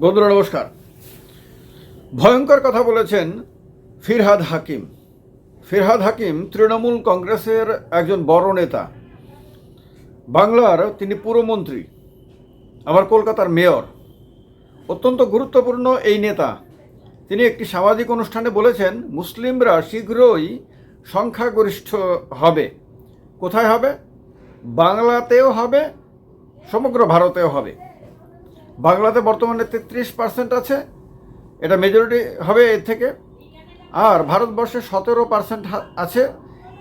বন্ধুরা, নমস্কার। ভয়ঙ্কর কথা বলেছেন ফিরহাদ হাকিম। ফিরহাদ হাকিম তৃণমূল কংগ্রেসের একজন বড় নেতা। বাংলার তিনি পুরমন্ত্রী আবার কলকাতার মেয়র। অত্যন্ত গুরুত্বপূর্ণ এই নেতা। তিনি একটি সামাজিক অনুষ্ঠানে বলেছেন, মুসলিমরা শীঘ্রই সংখ্যাগরিষ্ঠ হবে। কোথায় হবে? বাংলাতেও হবে, সমগ্র ভারতেও হবে। বাংলাতে বর্তমানে তেত্রিশ পার্সেন্ট আছে। এটা মেজরিটি হবে এর থেকে। আর ভারতবর্ষে সতেরো পার্সেন্ট আছে।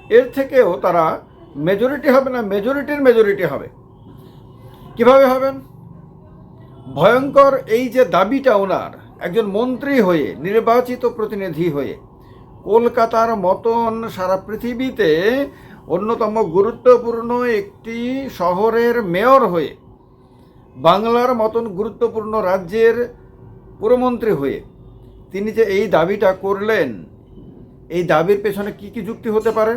এর থেকেও তারা মেজরিটি হবে না মেজরিটির মেজরিটি হবে। কীভাবে হবেন? ভয়ঙ্কর এই যে দাবিটা ওনার, একজন মন্ত্রী হয়ে, নির্বাচিত প্রতিনিধি হয়ে, কলকাতার মতন সারা পৃথিবীতে অন্যতম গুরুত্বপূর্ণ একটি শহরের মেয়র হয়ে বাংলার মতন গুরুত্বপূর্ণ রাজ্যের পুরমন্ত্রী হয়ে তিনি যে এই দাবিটা করলেন, এই দাবির পেছনে কি কি যুক্তি হতে পারে?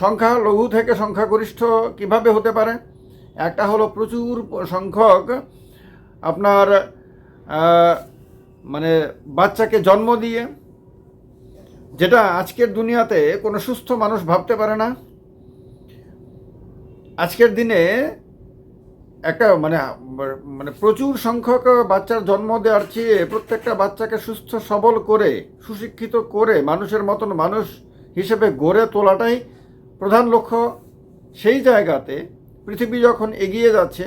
সংখ্যা লঘু থেকে সংখ্যাগরিষ্ঠ কীভাবে হতে পারে? একটা হলো প্রচুর সংখ্যক আপনার মানে বাচ্চাকে জন্ম দিয়ে, যেটা আজকের দুনিয়াতে কোনো সুস্থ মানুষ ভাবতে পারে না। আজকের দিনে একটা মানে মানে প্রচুর সংখ্যক বাচ্চার জন্ম দেওয়ার চেয়ে প্রত্যেকটা বাচ্চাকে সুস্থ, সবল করে, সুশিক্ষিত করে মানুষের মতন মানুষ হিসেবে গড়ে তোলাটাই প্রধান লক্ষ্য। সেই জায়গাতে পৃথিবী যখন এগিয়ে যাচ্ছে,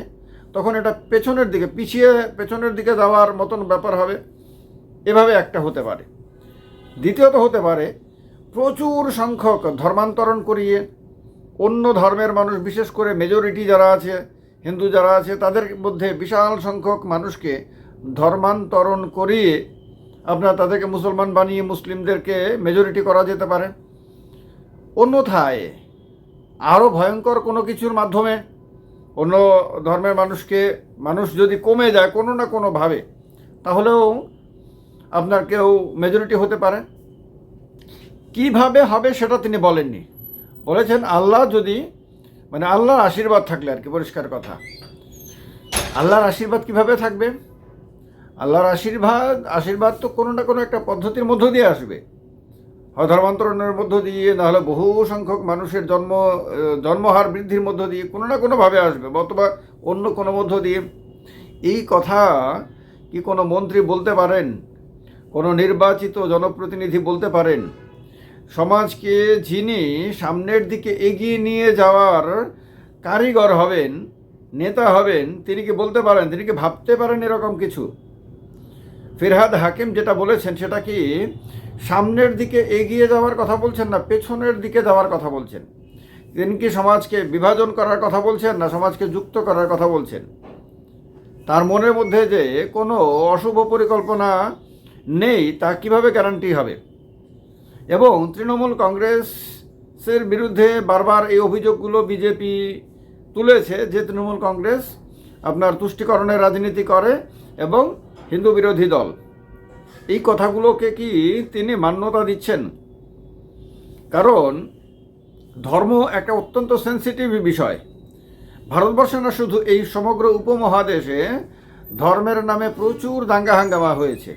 তখন এটা পেছনের দিকে, পিছিয়ে পেছনের দিকে যাওয়ার মতন ব্যাপার হবে। এভাবে একটা হতে পারে। দ্বিতীয়ত হতে পারে, প্রচুর সংখ্যক ধর্মান্তরণ করিয়ে অন্য ধর্মের মানুষ, বিশেষ করে মেজরিটি যারা আছে হিন্দু যারা আছে, তাদের মধ্যে বিশাল সংখ্যক মানুষকে ধর্মান্তরণ করিয়ে আপনার তাদেরকে মুসলমান বানিয়ে মুসলিমদেরকে মেজরিটি করা যেতে পারে। অন্যথায় আরও ভয়ঙ্কর কোনো কিছুর মাধ্যমে অন্য ধর্মের মানুষকে, মানুষ যদি কমে যায় কোনো না কোনোভাবে তাহলেও আপনার কেউ মেজরিটি হতে পারে। কীভাবে হবে সেটা তিনি বলেননি। বলেছেন, আল্লাহ যদি মানে আল্লাহর আশীর্বাদ থাকলে আর কি, পরিষ্কার কথা। আল্লাহর আশীর্বাদ কীভাবে থাকবে? আল্লাহর আশীর্বাদ আশীর্বাদ তো কোনো না কোনো একটা পদ্ধতির মধ্য দিয়ে আসবে। হয় ধর্মান্তরণের মধ্য দিয়ে নাহলে বহু সংখ্যক মানুষের জন্ম জন্মহার বৃদ্ধির মধ্য দিয়ে কোনো না কোনোভাবে আসবে, অথবা অন্য কোনো মধ্য দিয়ে। এই কথা কি কোনো মন্ত্রী বলতে পারেন? কোনো নির্বাচিত জনপ্রতিনিধি বলতে পারেন? সমাজকে যিনি সামনের দিকে এগিয়ে নিয়ে যাওয়ার কারিগর হবেন, নেতা হবেন, তিনি কি বলতে পারেন, তিনি কি ভাবতে পারেন এরকম কিছু? ফিরহাদ হাকিম যেটা বলেছেন সেটা কি সামনের দিকে এগিয়ে যাওয়ার কথা বলছেন না পেছনের দিকে যাওয়ার কথা বলছেন? তিনি কি সমাজকে বিভাজন করার কথা বলছেন না সমাজকে যুক্ত করার কথা বলছেন? তার মনের মধ্যে যে কোনো অশুভ পরিকল্পনা নেই, তা কীভাবে গ্যারান্টি হবে? এবং তৃণমূল কংগ্রেসের বিরুদ্ধে বারবার এই অভিযোগগুলো বিজেপি তুলেছে যে তৃণমূল কংগ্রেস আপনার তুষ্টিকরণের রাজনীতি করে এবং হিন্দু বিরোধী দল। এই কথাগুলোকে কি তিনি মান্যতা দিচ্ছেন? কারণ ধর্ম একটা অত্যন্ত সেন্সিটিভ বিষয়। ভারতবর্ষে না শুধু এই সমগ্র উপমহাদেশে ধর্মের নামে প্রচুর দাঙ্গা হাঙ্গামা হয়েছে।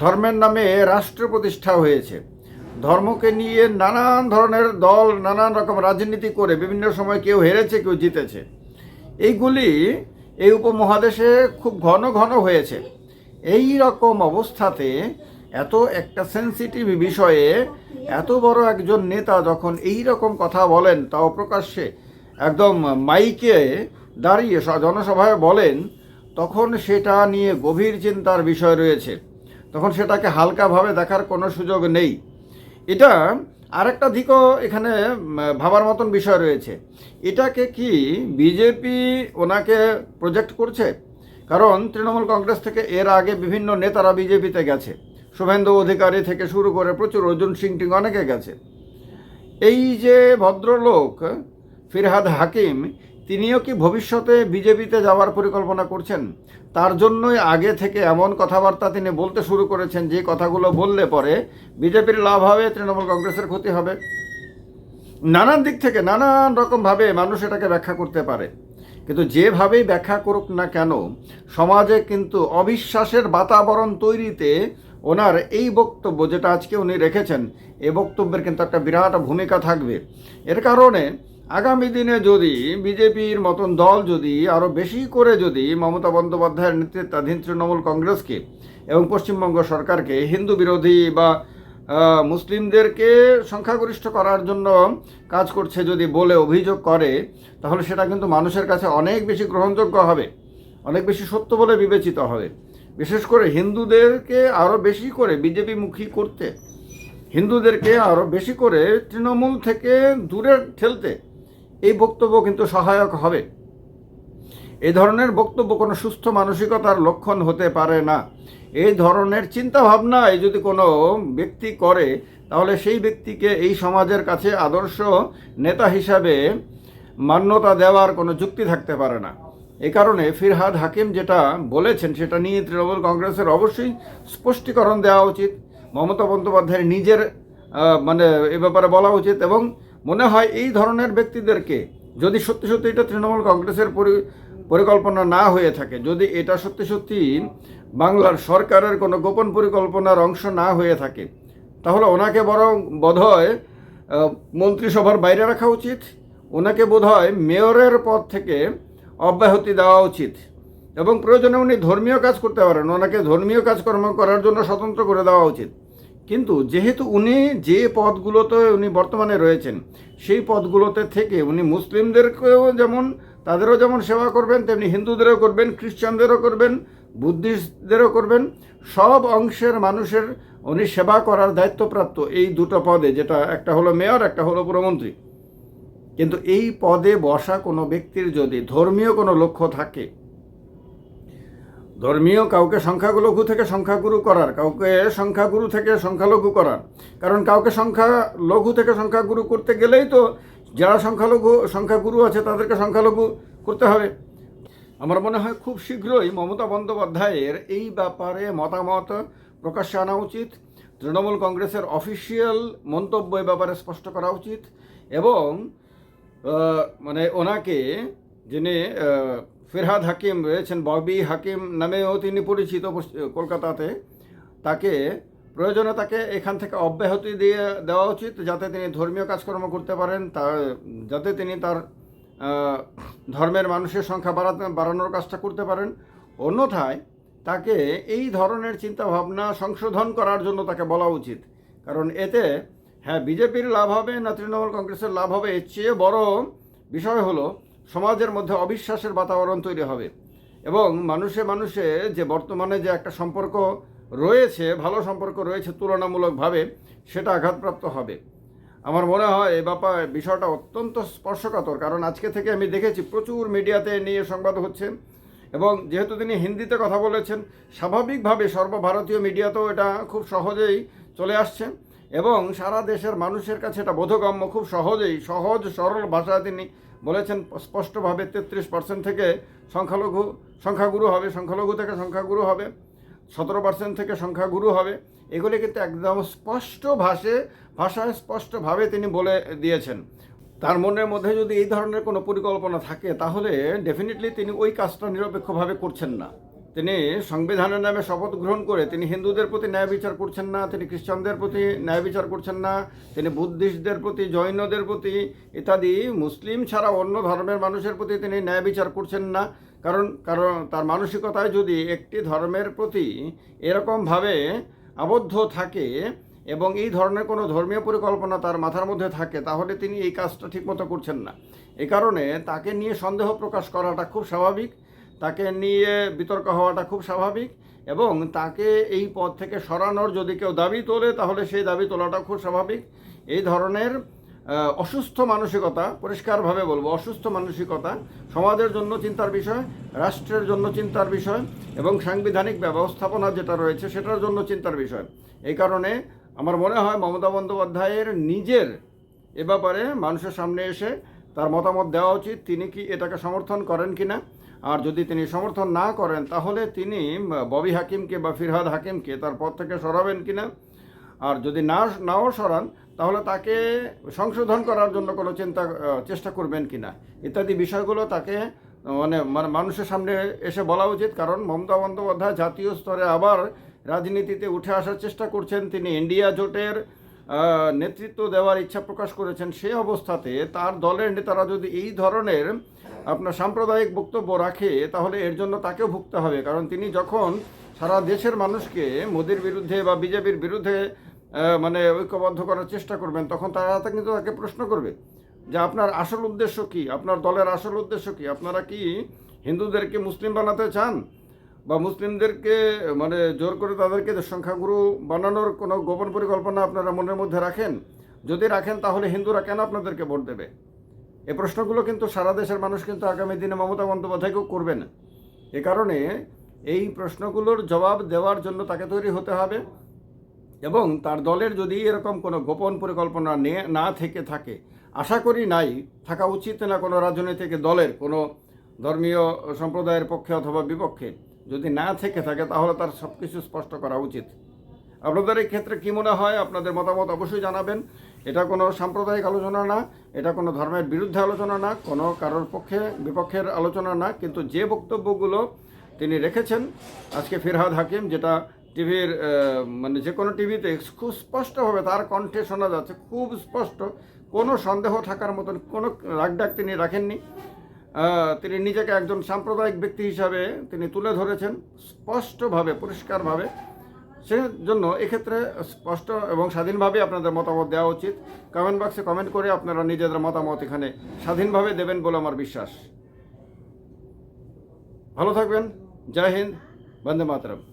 ধর্মের নামে রাষ্ট্র প্রতিষ্ঠা হয়েছে। ধর্মকে নিয়ে নানান ধরনের দল, নানান রকম রাজনীতি করে বিভিন্ন সময় কেউ হেরেছে, কেউ জিতেছে। এইগুলি এই উপমহাদেশে খুব ঘন ঘন হয়েছে। এই রকম অবস্থাতে এত একটা সেন্সিটিভ বিষয়ে এত বড় একজন নেতা যখন এই রকম কথা বলেন, তাও প্রকাশ্যে একদম মাইকে দাঁড়িয়ে জনসভায় বলেন, তখন সেটা নিয়ে গভীর চিন্তার বিষয় রয়েছে। তখন সেটাকে হালকাভাবে দেখার কোনো সুযোগ নেই। এটা আরেকটা দিকও এখানে ভাবার মতন বিষয় রয়েছে। এটাকে কি বিজেপি ওনাকে প্রজেক্ট করছে? কারণ তৃণমূল কংগ্রেস থেকে এর আগে বিভিন্ন নেতারা বিজেপিতে গেছে। শুভেন্দু অধিকারী থেকে শুরু করে প্রচুর অর্জুন সিং টিং অনেকে গেছে। এই যে ভদ্রলোক ফিরহাদ হাকিম তিনিও কি ভবিষ্যতে বিজেপিতে যাওয়ার পরিকল্পনা করছেন? তার জন্যই আগে থেকে এমন কথাবার্তা তিনি বলতে শুরু করেছেন, যে কথাগুলো বললে পরে বিজেপির লাভ হবে, তৃণমূল কংগ্রেসের ক্ষতি হবে। নানান দিক থেকে নানান রকমভাবে মানুষ এটাকে ব্যাখ্যা করতে পারে। কিন্তু যেভাবেই ব্যাখ্যা করুক না কেন, সমাজে কিন্তু অবিশ্বাসের বাতাবরণ তৈরিতে ওনার এই বক্তব্য যেটা আজকে উনি রেখেছেন এই বক্তব্যের কিন্তু একটা বিরাট ভূমিকা থাকবে। এর কারণে আগামী দিনে যদি বিজেপির মতন দল যদি আরও বেশি করে যদি মমতা বন্দ্যোপাধ্যায়ের নেতৃত্বাধীন তৃণমূল কংগ্রেসকে এবং পশ্চিমবঙ্গ সরকারকে, হিন্দু বিরোধী বা মুসলিমদেরকে সংখ্যাগরিষ্ঠ করার জন্য কাজ করছে যদি বলে অভিযোগ করে, তাহলে সেটা কিন্তু মানুষের কাছে অনেক বেশি গ্রহণযোগ্য হবে, অনেক বেশি সত্য বলে বিবেচিত হবে। বিশেষ করে হিন্দুদেরকে আরও বেশি করে বিজেপি মুখী করতে, হিন্দুদেরকে আরও বেশি করে তৃণমূল থেকে দূরে ঠেলতে এই বক্তব্য কিন্তু সহায়ক হবে। এই ধরনের বক্তব্য কোনো সুস্থ মানসিকতার লক্ষণ হতে পারে না। এই ধরনের চিন্তা ভাবনায় যদি কোনো ব্যক্তি করে, তাহলে সেই ব্যক্তিকে এই সমাজের কাছে আদর্শ নেতা হিসাবে মান্যতা দেওয়ার কোনো যুক্তি থাকতে পারে না। এ কারণে ফিরহাদ হাকিম যেটা বলেছেন, সেটা নিয়ে তৃণমূল কংগ্রেসের অবশ্যই স্পষ্টীকরণ দেওয়া উচিত। মমতা বন্দ্যোপাধ্যায়ের নিজের মানে এ ব্যাপারে বলা উচিত এবং মনে হয় এই ধরনের ব্যক্তিদেরকে যদি সত্যি সত্যি এটা তৃণমূল কংগ্রেসের পরি- পরিকল্পনা না হয়ে থাকে, যদি এটা সত্যি সত্যি বাংলার সরকারের কোনো গোপন পরিকল্পনার অংশ না হয়ে থাকে, তাহলে ওনাকে বরং বোধহয় মন্ত্রিসভার বাইরে রাখা উচিত, ওনাকে বোধহয় মেয়রের পদ থেকে অব্যাহতি দেওয়া উচিত। এবং প্রয়োজনে উনি ধর্মীয় কাজ করতে পারেন, ওনাকে ধর্মীয় কাজকর্ম করার জন্য স্বতন্ত্র করে দেওয়া উচিত। কিন্তু যেহেতু উনি যে পদগুলোতে উনি বর্তমানে রয়েছেন, সেই পদগুলোতে থেকে উনি মুসলিমদেরকেও যেমন, তাদেরও যেমন সেবা করবেন, তেমনি হিন্দুদেরও করবেন, খ্রিস্টানদেরও করবেন, বুদ্ধিস্টদেরও করবেন, সব অংশের মানুষের উনি সেবা করার দায়িত্বপ্রাপ্ত এই দুটো পদে, যেটা একটা হলো মেয়র, একটা হলো পুরমন্ত্রী। কিন্তু এই পদে বসা কোনো ব্যক্তির যদি ধর্মীয় কোনো লক্ষ্য থাকে ধর্মীয় কাউকে সংখ্যালঘু থেকে সংখ্যাগুরু করার, কাউকে সংখ্যাগুরু থেকে সংখ্যালঘু করার। কারণ কাউকে সংখ্যা লঘু থেকে সংখ্যাগুরু করতে গেলেই তো যারা সংখ্যালঘু, সংখ্যাগুরু আছে তাদেরকে সংখ্যালঘু করতে হবে। আমার মনে হয় খুব শীঘ্রই মমতা বন্দ্যোপাধ্যায়ের এই ব্যাপারে মতামত প্রকাশ্যে আনা উচিত। তৃণমূল কংগ্রেসের অফিসিয়াল মন্তব্য ব্যাপারে স্পষ্ট করা উচিত এবং মানে ওনাকে যিনি ফিরহাদ হাকিম রয়েছেন ববি হাকিম নামেও তিনি পরিচিত কলকাতাতে। তাকে প্রয়োজনে তাকে এখান থেকে অব্যাহতি দিয়ে দেওয়া উচিত যাতে তিনি ধর্মীয় কাজকর্ম করতে পারেন। তা, যাতে তিনি তার ধর্মের মানুষের সংখ্যা বাড়াতে, বাড়ানোর কাজটা করতে পারেন। অন্যথায় তাকে এই ধরনের চিন্তাভাবনা সংশোধন করার জন্য তাকে বলা উচিত। কারণ এতে হ্যাঁ বিজেপির লাভ হবে না তৃণমূল কংগ্রেসের লাভ হবে। এর চেয়ে বড় বিষয় হলো সমাজের মধ্যে অবিশ্বাসের বাতাবরণ তৈরি হবে। এবং মানুষে মানুষে যে বর্তমানে যে একটা সম্পর্ক রয়েছে, ভালো সম্পর্ক রয়েছে তুলনামূলকভাবে, সেটা আঘাতপ্রাপ্ত হবে। আমার মনে হয় এই ব্যাপার, বিষয়টা অত্যন্ত স্পর্শকাতর। কারণ আজকে থেকে আমি দেখেছি প্রচুর মিডিয়াতে নিয়ে সংবাদ হচ্ছে। এবং যেহেতু তিনি হিন্দিতে কথা বলেছেন, স্বাভাবিকভাবে সর্বভারতীয় মিডিয়াতেও এটা খুব সহজেই চলে আসছে। এবং সারা দেশের মানুষের কাছে এটা বোধগম্য, খুব সহজেই, সহজ, সরল ভাষায় তিনি বলেছেন স্পষ্টভাবে তেত্রিশ পার্সেন্ট থেকে সংখ্যালঘু, সংখ্যাগুরু হবে, সংখ্যালঘু থেকে সংখ্যাগুরু হবে, সতেরো পার্সেন্ট থেকে সংখ্যাগুরু হবে। এগুলি কিন্তু একদম স্পষ্ট ভাষে, ভাষায় স্পষ্টভাবে তিনি বলে দিয়েছেন। তার মনের মধ্যে যদি এই ধরনের কোনো পরিকল্পনা থাকে, তাহলে ডেফিনেটলি তিনি ওই কাজটা নিরপেক্ষভাবে করছেন না। তিনি সংবিধানের নামে শপথ গ্রহণ করে তিনি হিন্দুদের প্রতি ন্যায় বিচার করছেন না, তিনি খ্রিস্টানদের প্রতি ন্যায় বিচার করছেন না, তিনি বুদ্ধিস্টদের প্রতি, জৈনদের প্রতি ইত্যাদি, মুসলিম ছাড়া অন্য ধর্মের মানুষের প্রতি তিনি ন্যায় বিচার করছেন না। কারণ কারণ তার মানসিকতায় যদি একটি ধর্মের প্রতি এরকমভাবে আবদ্ধ থাকে এবং এই ধরনের কোনো ধর্মীয় পরিকল্পনা তার মাথার মধ্যে থাকে, তাহলে তিনি এই কাজটা ঠিকমতো করছেন না। এই কারণে তাকে নিয়ে সন্দেহ প্রকাশ করাটা খুব স্বাভাবিক। তাকে নিয়ে বিতর্ক হওয়াটা খুব স্বাভাবিক এবং তাকে এই পদ থেকে সরানোর যদি কেউ দাবি তোলে, তাহলে সেই দাবি তোলাটা খুব স্বাভাবিক। এই ধরনের অসুস্থ মানসিকতা, পরিষ্কারভাবে বলব, অসুস্থ মানসিকতা সমাজের জন্য চিন্তার বিষয়, রাষ্ট্রের জন্য চিন্তার বিষয় এবং সাংবিধানিক ব্যবস্থাপনা যেটা রয়েছে সেটার জন্য চিন্তার বিষয়। এই কারণে আমার মনে হয় মমতা বন্দ্যোপাধ্যায়ের নিজের এ ব্যাপারে মানুষের সামনে এসে তার মতামত দেওয়া উচিত। তিনি কি এটাকে সমর্থন করেন কিনা? আর যদি তিনি সমর্থন না করেন, তাহলে তিনি ববি হাকিমকে বা ফিরহাদ হাকিমকে তার পদ থেকে সরাবেন কিনা? আর যদি না, নাও সরান, তাহলে তাকে সংশোধন করার জন্য কোনো চিন্তা চেষ্টা করবেন কিনা? ইত্যাদি বিষয়গুলো তাকে মানে মানে মানুষের সামনে এসে বলা উচিত। কারণ মমতা বন্দ্যোপাধ্যায় জাতীয় স্তরে আবার রাজনীতিতে উঠে আসার চেষ্টা করছেন। তিনি ইন্ডিয়া জোটের নেতৃত্ব দেওয়ার ইচ্ছা প্রকাশ করেছেন। সেই অবস্থাতে তার দলের নেতারা যদি এই ধরনের আপনার সাম্প্রদায়িক বক্তব্য রাখে, তাহলে এর জন্য তাকেও ভুগতে হবে। কারণ তিনি যখন সারা দেশের মানুষকে মোদির বিরুদ্ধে বা বিজেপির বিরুদ্ধে মানে ঐক্যবদ্ধ করার চেষ্টা করবেন, তখন তারা কিন্তু তাকে প্রশ্ন করবে যে আপনার আসল উদ্দেশ্য কি? আপনার দলের আসল উদ্দেশ্য কি? আপনারা কি হিন্দুদেরকে মুসলিম বানাতে চান? বা মুসলিমদেরকে মানে জোর করে তাদেরকে সংখ্যাগুরু বানানোর কোনো গোপন পরিকল্পনা আপনারা মনের মধ্যে রাখেন? যদি রাখেন, তাহলে হিন্দুরা কেন আপনাদেরকে ভোট দেবে? এই প্রশ্নগুলো কিন্তু সারা দেশের মানুষ কিন্তু আগামী দিনে মমতা বন্দ্যোপাধ্যায়কেও করবে না। এ কারণে এই প্রশ্নগুলোর জবাব দেওয়ার জন্য তাকে তৈরি হতে হবে এবং তার দলের যদি এরকম কোনো গোপন পরিকল্পনা নে, না থেকে থাকে, আশা করি নাই, থাকা উচিত না কোনো রাজনৈতিক দলের, কোনো ধর্মীয় সম্প্রদায়ের পক্ষে অথবা বিপক্ষে যদি না থেকে থাকে তাহলে তার সব কিছু স্পষ্ট করা উচিত। আপনাদের এই ক্ষেত্রে কী মনে হয়? আপনাদের মতামত অবশ্যই জানাবেন। এটা কোনো সাম্প্রদায়িক আলোচনা না, এটা কোনো ধর্মের বিরুদ্ধে আলোচনা না, কোনো কারোর পক্ষে, বিপক্ষের আলোচনা না, কিন্তু যে বক্তব্যগুলো তিনি রেখেছেন, আজকে ফিরহাদ হাকিম, যেটা টিভির মানে যে কোনো টিভিতে খুব স্পষ্টভাবে তার কণ্ঠে শোনা যাচ্ছে, খুব স্পষ্ট, কোনো সন্দেহ থাকার মতন কোনো রাগডাক তিনি রাখেননি। তিনি নিজেকে একজন সাম্প্রদায়িক ব্যক্তি হিসাবে তিনি তুলে ধরেছেন, স্পষ্টভাবে, পরিষ্কারভাবে। সেজন্য এক্ষেত্রে স্পষ্ট এবং স্বাধীনভাবে আপনাদের মতামত দেওয়া উচিত। কমেন্ট বক্সে কমেন্ট করে আপনারা নিজেদের মতামত এখানে স্বাধীনভাবে দেবেন বলে আমার বিশ্বাস। ভালো থাকবেন। জয় হিন্দ। বন্দে মাতরম।